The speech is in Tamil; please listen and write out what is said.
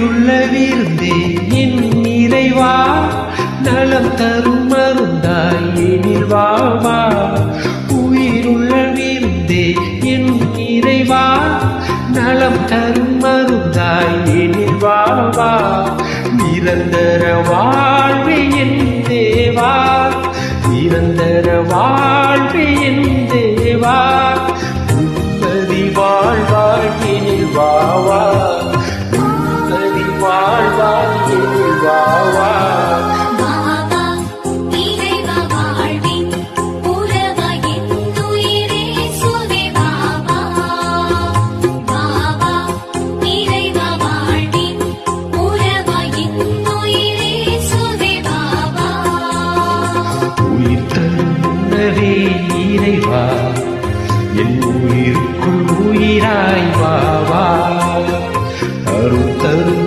உள்ளவிருந்தே என் நிறைவா? நலம் தரும் மருந்தாய் எனில் வாவா உயிருள்ள என் நிறைவா? நலம் தரும் மருந்தாய் எனில் வாவா நிரந்தர வாழ்வே என் தேவா. நிரந்தர வாழ்வே என் தேவா. உயிர் இறைவா என் உயிருக்குள் உயிராய் வாவா அருள் தரும்